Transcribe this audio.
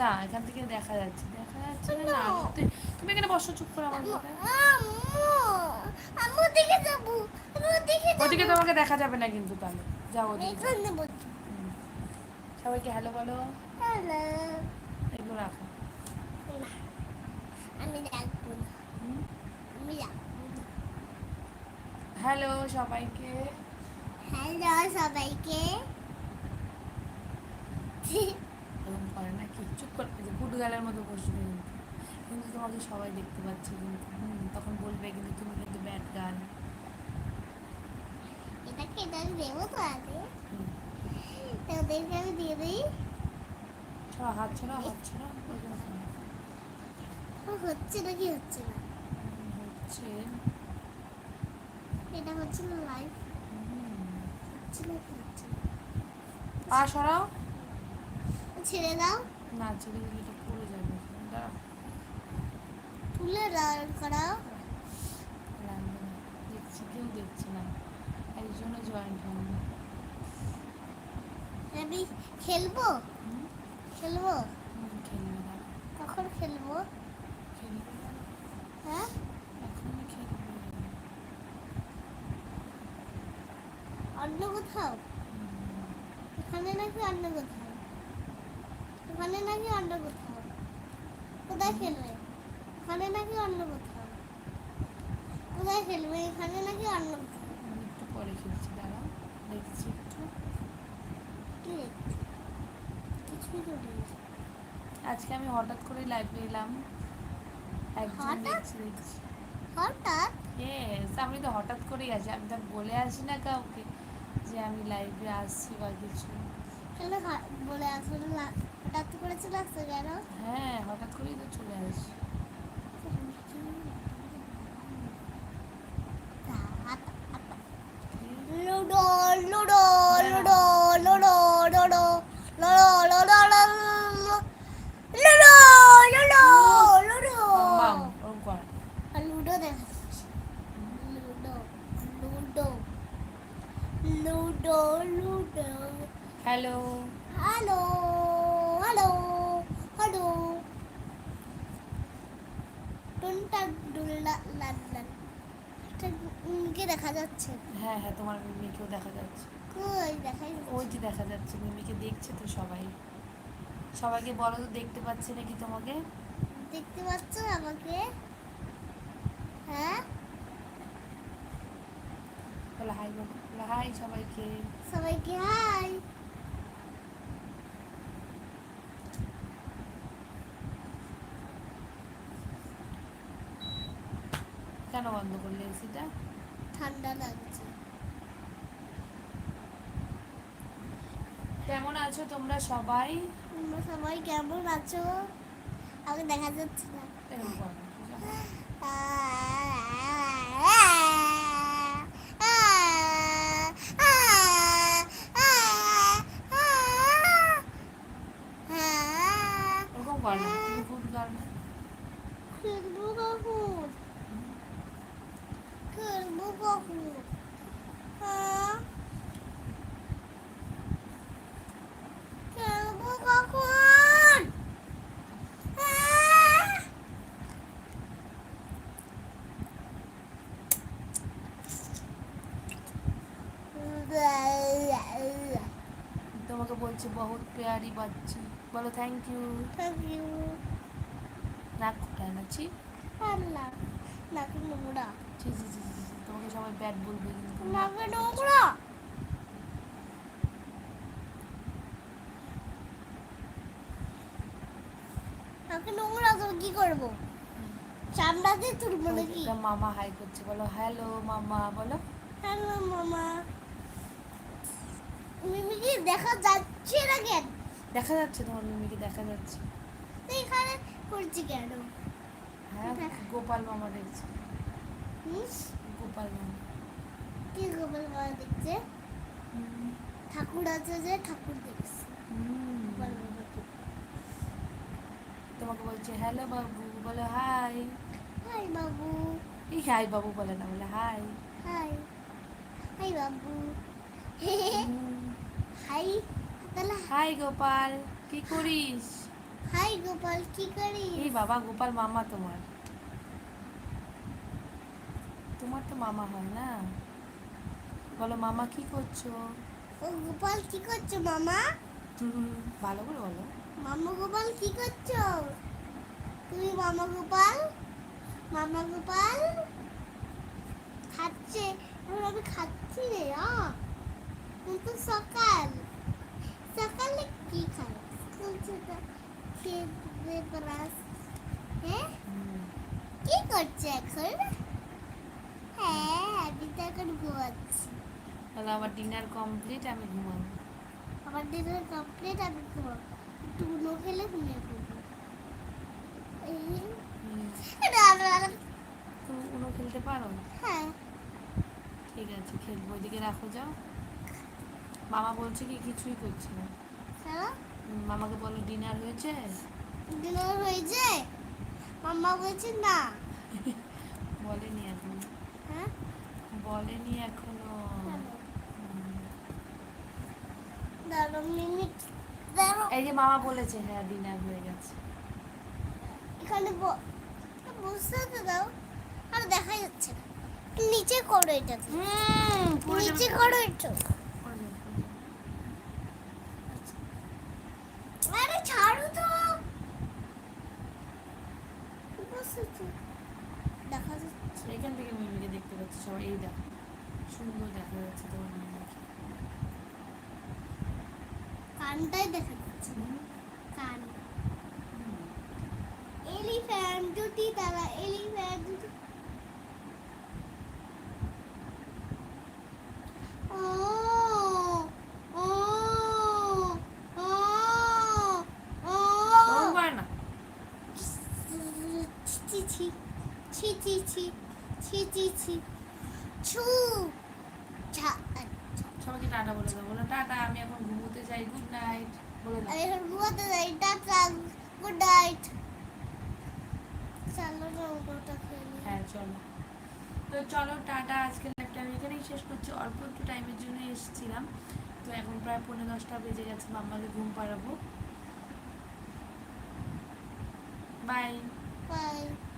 না এখান থেকে দেখা যাচ্ছে দেখা যাচ্ছে না না তুমি এখানে বসো চুপ করে আমার আম্মু আমি ওদিকে তোমাকে দেখা যাবে না কিন্তু তাহলে। যাও ওদিকে। সবাইকে হ্যালো বলো। হ্যালো এগুলো রাখো। আমি ডাকবো হ্যালো সবাইকে। হ্যালো সবাইকে। চুপ করে যে গুড গালের মতো বসবে কিন্তু। কিন্তু তোমাকে সবাই দেখতে পাচ্ছে কিন্তু। তখন বলবে কিন্তু তুমি কিন্তু ব্যাড গান এটাকে আমি দেবো তো আগে? তো ওদেরকে আমি দিয়ে দিই। ছড়া হাত ছড়া হাত ছড়া হচ্ছে না? হুম, হচ্ছে। এটা হচ্ছে না লাইভ। হচ্ছে হচ্ছে না? পা সরাও। ছেড়ে দাও। না ছেড়ে দিলে এটা পড়ে যাবে। দাঁড়াও তুলে দাঁড় করাও দেখছি কেউ দেখছে না। একজনও জয়েন্ট হয়নি। আমি খেলব? খেলব? কখন খেলব? হ্যাঁ? অন্য কোথাও? এখানে নাকি অন্য কোথাও? ওখানে নাকি অন্য কোথাও কোথায় খেলবে ওখানে নাকি অন্য কোথাও কোথায় খেলবে এখানে নাকি অন্য কোথাও একটু পরে খেলছি দাঁড়াও দেখছি একটু। কি? কিছুই তো আজকে আমি হঠাৎ করে লাইভে এলাম। একজন হঠাৎ? দেখছি দেখছি। হঠাৎ? ইয়েস আমি তো হঠাৎ করেই আসি আমি তো বলে আসি না কাউকে যে আমি লাইভে আসছি বা কিছু। তাহলে বলে আসলে হঠাৎ করে চলে আসছে কেন হ্যাঁ হঠাৎ করেই তো চলে আসি Ludo Ludo Ludo Ludo Ludo Ludo Ludo Ludo Ludo Ludo Ludo. Ludo Ludo Ludo Ludo hello hello hello hello টুনটা ডুল্লা লাল্লা কে দেখা যাচ্ছে। হ্যাঁ হ্যাঁ তোমার মিমিকেও দেখা যাচ্ছে। কই দেখাই? ওই যে দেখা যাচ্ছে মিমিকে দেখছে তো সবাই। সবাইকে বলো তো দেখতে পাচ্ছে নাকি তোমাকে? দেখতে পাচ্ছ আমাকে? হ্যাঁ? বলো হাই বলো। হাই সবাইকে। সবাইকে হাই কেন বন্ধ করলে এসিটা? ঠান্ডা লাগছে। কেমন আছো তোমরা সবাই? তোমরা সবাই কেমন আছো? আমি দেখা যাচ্ছে না এরকম করো, বুঝলে? ওরকম কর না তুমি ফুড কর না খেলব কখন খেলব কখন হ্যাঁ? খেলব কখন হ্যাঁ? তোমাকে বলছে বহুত পেয়ারি বাচ্চি। বলো থ্যাংক ইউ Thank you. নাক ফুটায় না ছি। আল্লাহ। নাকি নোংরা। ছি ছি ছি ছি, ছি। তোমাকে সবাই ব্যাড বলবে নাকি নোংরা। নাকি নোংরা তো কি করব? চামড়া দিয়ে তুলবো নাকি? মামা হাই করছে বলো হ্যালো মামা বলো। হ্যালো মামা। মিমি কি দেখা যাচ্ছে না কেন? দেখা যাচ্ছে তোমার মিমিকে দেখা যাচ্ছে। এখানে করছি কেন? হ্যাঁ। গোপাল মামা দেখছে? গোপাল মামা। কি গোপাল বাবা দেখছে? ঠাকুর আছে যে ঠাকুর দেখছে। তোমাকে বলছে হ্যালো বাবু বলো হাই হাই বাবু। এই হাই বাবু বলে না বলে হাই হাই হাই বাবু। হাই তাহলে হাই গোপাল কি করিস? হাই গোপাল কি করিস? এই বাবা গোপাল মামা তোমার। তোমার তো মামা হয় না? বলো মামা কি করছ? ও গোপাল কি করছ মামা? ভালো করে বলো। মামা গোপাল কি করছ? তুমি মামা গোপাল? মামা গোপাল? খাচ্ছে। এখন আমি খাচ্ছি রে কিন্তু সকাল। সকালে কি খাই স্কুল হ্যাঁ? হুম, কি করছে এখন? হ্যাঁ আমি তো এখন ঘুমাচ্ছি। তাহলে আমার ডিনার কমপ্লিট আমি ঘুমাবো। আমার ডিনার কমপ্লিট আমি ঘুমাবো। একটু উনো খেলে ঘুমিয়ে পড়ব। তুমি উনো খেলতে পারো? হ্যাঁ। ঠিক আছে খেলব। ওইদিকে রাখো যাও। মামা বলছে কি কিছুই করছে না। হুম, মামাকে বলো ডিনার হয়েছে? ডিনার হয়েছে? মাম্মা বলছে না। বলেনি এখন। হ্যাঁ? বলেনি এখনও। হ্যালো। দাঁড়ো মিনিট দাঁড়ো এই যে মামা বলেছে হ্যাঁ ডিনার হয়ে গেছে। এখানে ব- বুঝতে তো দাও আর দেখা যাচ্ছে না। নিচে করো এটা। হুম নিচে করো যাবে, একটু পড়ে যাবে, পড়ে যাবে। আরে ছাড়ো তো বসেছে দেখা যাচ্ছে। এখান থেকে মিমিকে দেখতে পাচ্ছি সবাই। এই দেখ সুন্দর দেখা যাচ্ছে তোমার মিমিকে। কানটাই দেখা যাচ্ছে কান। এলিফ্যান্ট দুটি তারা এলিফ্যান্ট দুটি ও ও ও ও ওর পারে না ছি ছি ছি ছি ছি ছি ছি ছি ছু সবাইকে টাটা বলে দাও। বলো টাটা আমি এখন ঘুমোতে যাই গুড নাইট। বলে দাও। আমি এখন ঘুমাতে যাই টাটা গুড নাইট। চলো না ওটা হ্যাঁ চলো। তো চলো টাটা। আজকে লাইভটা আমি এখানেই শেষ করছি। অল্প একটু টাইমের জন্য এসেছিলাম। তো এখন প্রায় পনেরো দশটা বেজে গেছে। মাম্মাকে ঘুম পাড়াবো। By Bye.